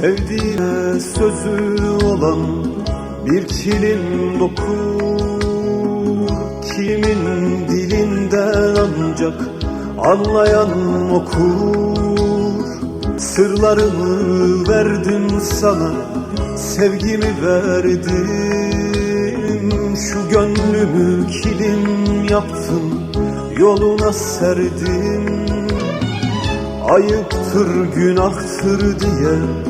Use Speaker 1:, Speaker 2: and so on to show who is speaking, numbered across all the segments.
Speaker 1: Sevdiğine sözü olan bir kilim dokur. Kimin dilinden ancak anlayan okur. Sırlarımı verdim sana sevgimi verdim. Şu gönlümü kilim yaptım yoluna serdim. Ayıptır günahtır diye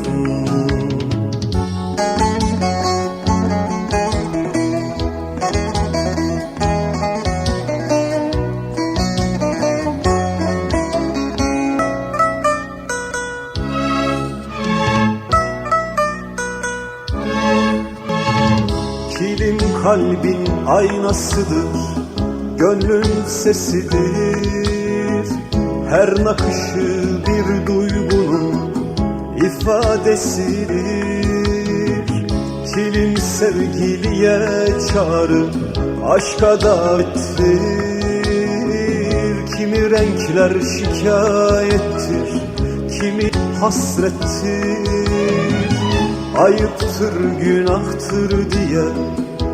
Speaker 1: Kalbin aynasıdır Gönlün sesidir. Her nakışı bir duygunun ifadesidir. Kilim sevgiliye çağrı Aşka davettir. Kimi renkler şikayettir Kimi hasrettir. Ayıptır günahtır diye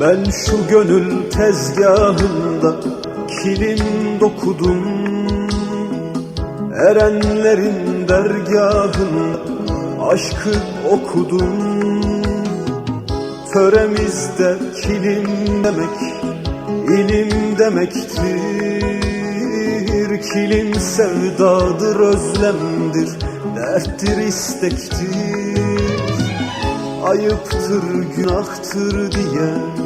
Speaker 1: Ben şu gönül tezgahında kilim dokudum. Erenlerin dergahında aşkı okudum. Töremizde kilim demek ilim demektir. Kilim sevdadır özlemdir derttir istektir. Ayıptır günahtır diye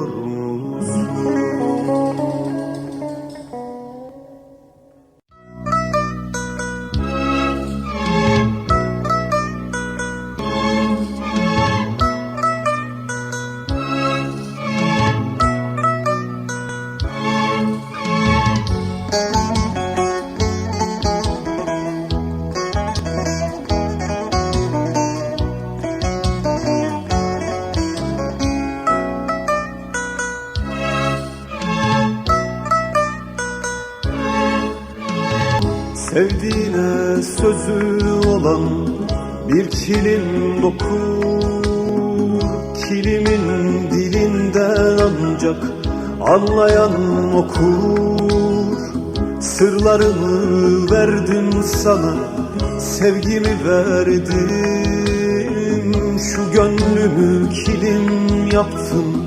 Speaker 1: Sevdiğine sözü olan bir kilim dokur. Kilimin dilinden ancak anlayan okur. Sırlarımı verdim sana sevgimi verdim. Şu gönlümü kilim yaptım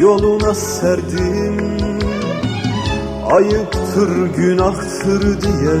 Speaker 1: yoluna serdim. Ayıptır günahtır diye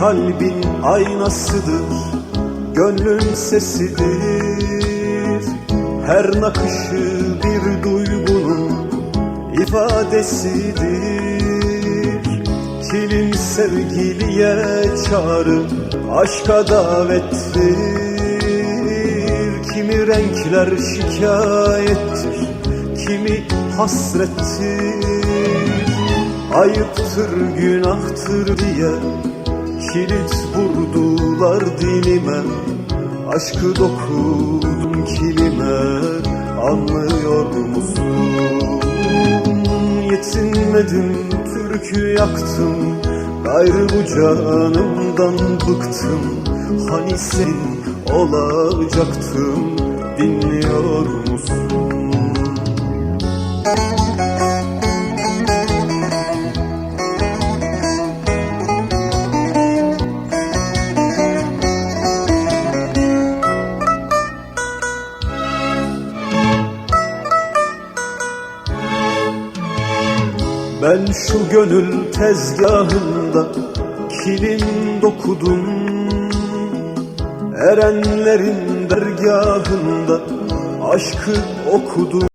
Speaker 1: Kalbin aynasıdır Gönlün sesidir. Her nakışı bir duygunun ifadesidir. Kilin sevgiliye çağrı aşka davettir. Kimi renkler şikayettir Kimi hasrettir. Ayıptır günahtır diye Kilit vurdular dilime Aşkı dokudum kilime Anlıyor musun? Yetinmedim türkü yaktım Gayrı bu canımdan bıktım Hani sen olacaktım Dinliyor musun? Ben şu gönül tezgahında kilim dokudum. Erenlerin dergahında aşkı okudum